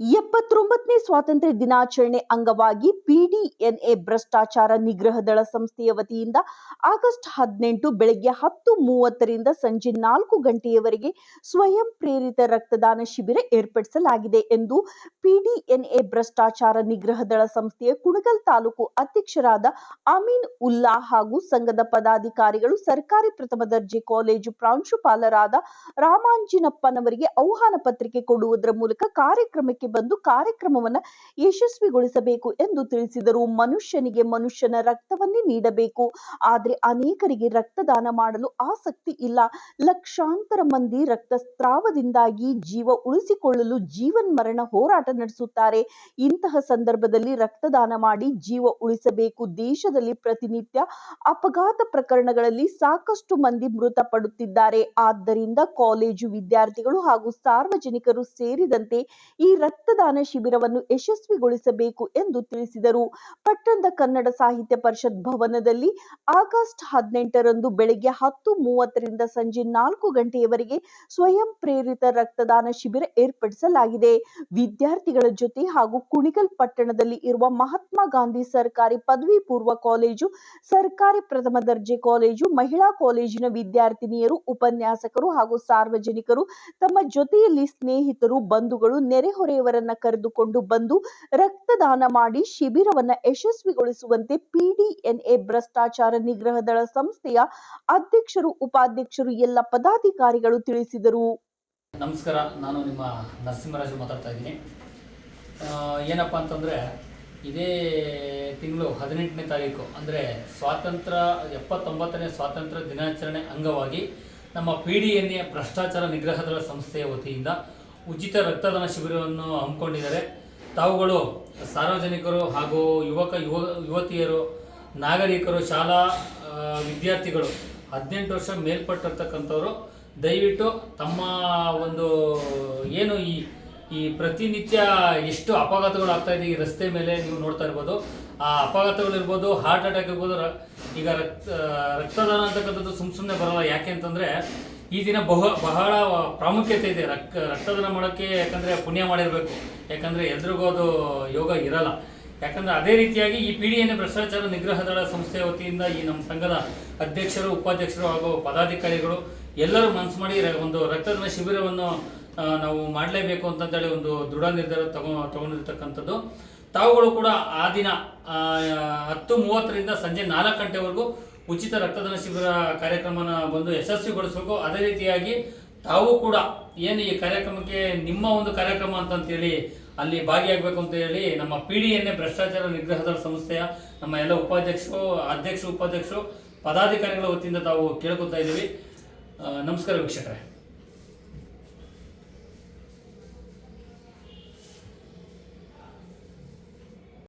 ಎಪ್ಪತ್ತೊಂಬತ್ತನೇ ಸ್ವಾತಂತ್ರ್ಯ ದಿನಾಚರಣೆ ಅಂಗವಾಗಿ ಪಿಡಿಎನ್ಎ ಭ್ರಷ್ಟಾಚಾರ ನಿಗ್ರಹ ದಳ ಸಂಸ್ಥೆಯ ವತಿಯಿಂದ ಆಗಸ್ಟ್ ಹದಿನೆಂಟು ಬೆಳಗ್ಗೆ ಹತ್ತು ಮೂವತ್ತರಿಂದ ಸಂಜೆ ನಾಲ್ಕು ಗಂಟೆಯವರೆಗೆ ಸ್ವಯಂ ಪ್ರೇರಿತ ರಕ್ತದಾನ ಶಿಬಿರ ಏರ್ಪಡಿಸಲಾಗಿದೆ ಎಂದು ಪಿಡಿಎನ್ಎ ಭ್ರಷ್ಟಾಚಾರ ನಿಗ್ರಹ ದಳ ಸಂಸ್ಥೆಯ ಕುಣಗಲ್ ತಾಲೂಕು ಅಧ್ಯಕ್ಷರಾದ ಅಮೀನ್ ಉಲ್ಲಾ ಹಾಗೂ ಸಂಘದ ಪದಾಧಿಕಾರಿಗಳು ಸರ್ಕಾರಿ ಪ್ರಥಮ ದರ್ಜೆ ಕಾಲೇಜು ಪ್ರಾಂಶುಪಾಲರಾದ ರಾಮಾಂಜಿನಪ್ಪನವರಿಗೆ ಆಹ್ವಾನ ಪತ್ರಿಕೆ ಕೊಡುವುದರ ಮೂಲಕ ಕಾರ್ಯಕ್ರಮಕ್ಕೆ ಬಂದು ಕಾರ್ಯಕ್ರಮವನ್ನು ಯಶಸ್ವಿಗೊಳಿಸಬೇಕು ಎಂದು ತಿಳಿಸಿದರು. ಮನುಷ್ಯನಿಗೆ ಮನುಷ್ಯನ ರಕ್ತವನ್ನೇ ನೀಡಬೇಕು. ಆದರೆ ಅನೇಕರಿಗೆ ರಕ್ತದಾನ ಮಾಡಲು ಆಸಕ್ತಿ ಇಲ್ಲ. ಲಕ್ಷಾಂತರ ಮಂದಿ ರಕ್ತಸ್ರಾವದಿಂದಾಗಿ ಜೀವ ಉಳಿಸಿಕೊಳ್ಳಲು ಜೀವನ್ ಮರಣ ಹೋರಾಟ ನಡೆಸುತ್ತಾರೆ. ಇಂತಹ ಸಂದರ್ಭದಲ್ಲಿ ರಕ್ತದಾನ ಮಾಡಿ ಜೀವ ಉಳಿಸಬೇಕು. ದೇಶದಲ್ಲಿ ಪ್ರತಿನಿತ್ಯ ಅಪಘಾತ ಪ್ರಕರಣಗಳಲ್ಲಿ ಸಾಕಷ್ಟು ಮಂದಿ ಮೃತಪಡುತ್ತಿದ್ದಾರೆ. ಆದ್ದರಿಂದ ಕಾಲೇಜು ವಿದ್ಯಾರ್ಥಿಗಳು ಹಾಗೂ ಸಾರ್ವಜನಿಕರು ಸೇರಿದಂತೆ ಈ ರಕ್ತದಾನ ಶಿಬಿರವನ್ನು ಯಶಸ್ವಿಗೊಳಿಸಬೇಕು ಎಂದು ತಿಳಿಸಿದರು. ಪಟ್ಟಣದ ಕನ್ನಡ ಸಾಹಿತ್ಯ ಪರಿಷತ್ ಭವನದಲ್ಲಿ ಆಗಸ್ಟ್ ಹದಿನೆಂಟರಂದು ಬೆಳಗ್ಗೆ ಹತ್ತು ಮೂವತ್ತರಿಂದ ಸಂಜೆ ನಾಲ್ಕು ಗಂಟೆಯವರೆಗೆ ಸ್ವಯಂ ಪ್ರೇರಿತ ರಕ್ತದಾನ ಶಿಬಿರ ಏರ್ಪಡಿಸಲಾಗಿದೆ. ವಿದ್ಯಾರ್ಥಿಗಳ ಜೊತೆ ಹಾಗೂ ಕುಣಿಗಲ್ ಪಟ್ಟಣದಲ್ಲಿ ಇರುವ ಮಹಾತ್ಮ ಗಾಂಧಿ ಸರ್ಕಾರಿ ಪದವಿ ಪೂರ್ವ ಕಾಲೇಜು, ಸರ್ಕಾರಿ ಪ್ರಥಮ ದರ್ಜೆ ಕಾಲೇಜು, ಮಹಿಳಾ ಕಾಲೇಜಿನ ವಿದ್ಯಾರ್ಥಿನಿಯರು, ಉಪನ್ಯಾಸಕರು ಹಾಗೂ ಸಾರ್ವಜನಿಕರು ತಮ್ಮ ಜೊತೆಯಲ್ಲಿ ಸ್ನೇಹಿತರು, ಬಂಧುಗಳು ನೆರೆಹೊರೆಯವರನ್ನ ಕರೆದುಕೊಂಡು ಬಂದು ರಕ್ತದಾನ ಮಾಡಿ ಶಿಬಿರವನ್ನ ಯಶಸ್ವಿಗೊಳಿಸುವಂತೆ ಪಿಡಿಎನ್ಎ ಭ್ರಷ್ಟಾಚಾರ ನಿಗ್ರಹ ದಳ ಸಂಸ್ಥೆಯ ಅಧ್ಯಕ್ಷರು, ಉಪಾಧ್ಯಕ್ಷರು, ಎಲ್ಲ ಪದಾಧಿಕಾರಿಗಳು ತಿಳಿಸಿದರು. ನಮಸ್ಕಾರ. ನಾನು ನಿಮ್ಮ ನರಸಿಂಹರಾಜು ಮಾತಾಡ್ತಾ ಇದ್ದೀನಿ. ಏನಪ್ಪ ಅಂತಂದರೆ, ಇದೇ ತಿಂಗಳು ಹದಿನೆಂಟನೇ ತಾರೀಕು, ಅಂದರೆ ಸ್ವಾತಂತ್ರ್ಯ ಎಪ್ಪತ್ತೊಂಬತ್ತನೇ ಸ್ವಾತಂತ್ರ್ಯ ದಿನಾಚರಣೆ ಅಂಗವಾಗಿ ನಮ್ಮ ಪಿ ಡಿ ಎನ್ ಎ ಭ್ರಷ್ಟಾಚಾರ ನಿಗ್ರಹ ದಳ ಸಂಸ್ಥೆಯ ವತಿಯಿಂದ ಉಚಿತ ರಕ್ತದಾನ ಶಿಬಿರವನ್ನು ಹಮ್ಮಿಕೊಂಡಿದ್ದಾರೆ. ತಾವುಗಳು ಸಾರ್ವಜನಿಕರು ಹಾಗೂ ಯುವಕ, ಯುವ, ಯುವತಿಯರು, ನಾಗರಿಕರು, ಶಾಲಾ ವಿದ್ಯಾರ್ಥಿಗಳು, ಹದಿನೆಂಟು ವರ್ಷ ಮೇಲ್ಪಟ್ಟಿರ್ತಕ್ಕಂಥವ್ರು, ದಯವಿಟ್ಟು ತಮ್ಮ ಒಂದು ಏನು ಈ ಈ ಪ್ರತಿನಿತ್ಯ ಎಷ್ಟು ಅಪಘಾತಗಳು ಆಗ್ತಾ ಇದೆ ಈ ರಸ್ತೆ ಮೇಲೆ ನೀವು ನೋಡ್ತಾ ಇರ್ಬೋದು. ಆ ಅಪಘಾತಗಳಿರ್ಬೋದು, ಹಾರ್ಟ್ ಅಟ್ಯಾಕ್ ಇರ್ಬೋದು ಈಗ ರಕ್ತ ರಕ್ತದಾನ ಅಂತಕ್ಕಂಥದ್ದು ಸುಮ್ಮ ಸುಮ್ಮನೆ ಬರಲ್ಲ. ಯಾಕೆ ಅಂತಂದರೆ ಈ ದಿನ ಬಹು, ಬಹಳ ಪ್ರಾಮುಖ್ಯತೆ ಇದೆ. ರಕ್ತ, ರಕ್ತದಾನ ಮಾಡೋಕ್ಕೆ ಯಾಕಂದರೆ ಪುಣ್ಯ ಮಾಡಿರಬೇಕು. ಯಾಕಂದರೆ ಎಲ್ರಿಗೂ ಅದು ಯೋಗ ಇರಲ್ಲ. ಯಾಕಂದರೆ ಅದೇ ರೀತಿಯಾಗಿ ಈ ಪಿ ಡಿ ಎನ್ ಭ್ರಷ್ಟಾಚಾರ ನಿಗ್ರಹ ದಳ ಸಂಸ್ಥೆಯ ವತಿಯಿಂದ ಈ ನಮ್ಮ ಸಂಘದ ಅಧ್ಯಕ್ಷರು, ಉಪಾಧ್ಯಕ್ಷರು ಹಾಗೂ ಪದಾಧಿಕಾರಿಗಳು ಎಲ್ಲರೂ ಮನಸ್ಸು ಮಾಡಿ ಒಂದು ರಕ್ತದಾನ ಶಿಬಿರವನ್ನು ನಾವು ಮಾಡಲೇಬೇಕು ಅಂತಂತೇಳಿ ಒಂದು ದೃಢ ನಿರ್ಧಾರ ತಗೊ, ತಗೊಂಡಿರ್ತಕ್ಕಂಥದ್ದು. ತಾವುಗಳು ಕೂಡ ಆ ದಿನ ಹತ್ತು ಮೂವತ್ತರಿಂದ ಸಂಜೆ ನಾಲ್ಕು ಗಂಟೆವರೆಗೂ ಉಚಿತ ರಕ್ತದಾನ ಶಿಬಿರ ಕಾರ್ಯಕ್ರಮನ ಬಂದು ಯಶಸ್ವಿಗೊಳಿಸಬೇಕು. ಅದೇ ರೀತಿಯಾಗಿ ತಾವು ಕೂಡ ಏನು ಈ ಕಾರ್ಯಕ್ರಮಕ್ಕೆ ನಿಮ್ಮ ಒಂದು ಕಾರ್ಯಕ್ರಮ ಅಂತಂತೇಳಿ ಅಲ್ಲಿ ಭಾಗಿಯಾಗಬೇಕು ಅಂತ ಹೇಳಿ ನಮ್ಮ ಪಿ ಡಿ ಎನ್ ಎ ಭ್ರಷ್ಟಾಚಾರ ನಿಗ್ರಹ ದಳ ಸಂಸ್ಥೆಯ ನಮ್ಮ ಎಲ್ಲ ಉಪಾಧ್ಯಕ್ಷರು, ಅಧ್ಯಕ್ಷರು, ಉಪಾಧ್ಯಕ್ಷರು, ಪದಾಧಿಕಾರಿಗಳ ವತಿಯಿಂದ ತಾವು ಕೇಳ್ಕೊತಾ ಇದ್ದೀವಿ. ನಮಸ್ಕಾರ ವೀಕ್ಷಕರೇ.